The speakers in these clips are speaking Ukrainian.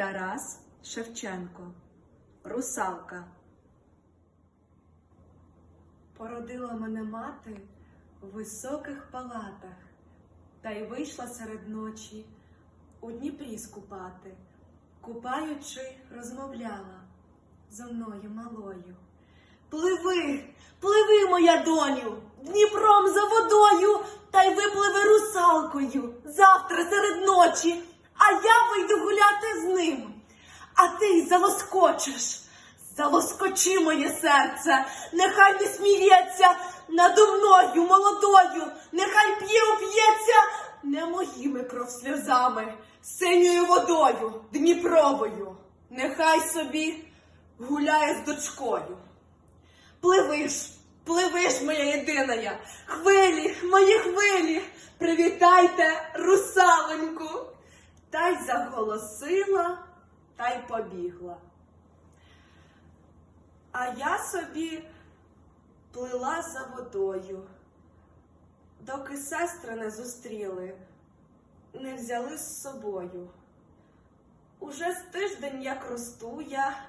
Тарас Шевченко. Русалка. Породила мене мати в високих палатах, та й вийшла серед ночі у Дніпрі скупати, купаючи, розмовляла зо мною малою. Пливи, пливи, моя доню, Дніпром за водою, та й випливи русалкою завтра серед ночі, а я вийду гуляти з ним. А ти й залоскочиш, залоскочи моє серце, нехай не сміється надо мною молодою, нехай п'є уп'ється не моїми кров сльозами, синьою водою, Дніпровою, нехай собі гуляє з дочкою. Пливи ж, пливи ж, моя єдиная, хвилі, мої хвилі, привітайте русаленьку. Та й заголосила, та й побігла. А я собі плила за водою, доки сестри не зустріли, не взяли з собою. Уже з тиждень, як росту я,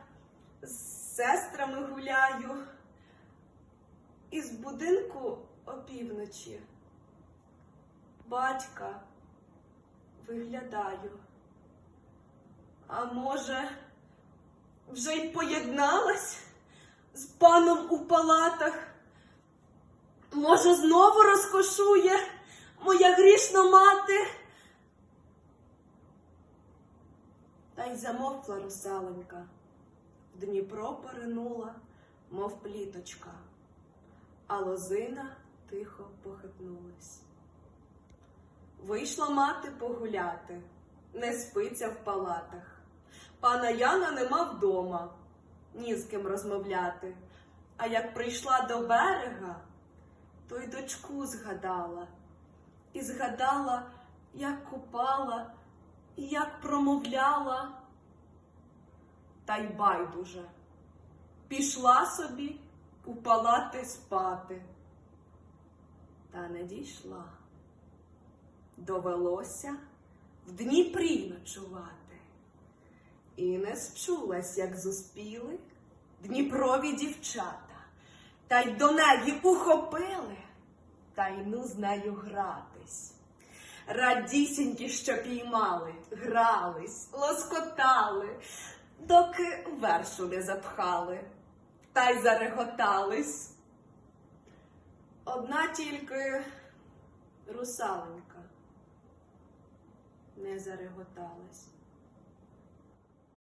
з сестрами гуляю, із будинку опівночі. Батька виглядаю. А може, вже й поєдналась з паном у палатах? Може, знову розкошує моя грішна мати? Та й замовкла русаленька, в Дніпро поринула, мов пліточка, а лозина тихо. Вийшла мати погуляти, не спиться в палатах. Пана Яна нема вдома, ні з ким розмовляти. А як прийшла до берега, то й дочку згадала. І згадала, як купала, і як промовляла. Та й байдуже. Пішла собі у палати спати. Та не дійшла довелося в Дніпрі ночувати. І не счулась, як зуспіли Дніпрові дівчата, та й до неї ухопили, та й ну з нею гратись. Радісінькі, що піймали, грались, лоскотали, доки вершу не запхали, та й зареготались. Одна тільки русаленька не зареготалась.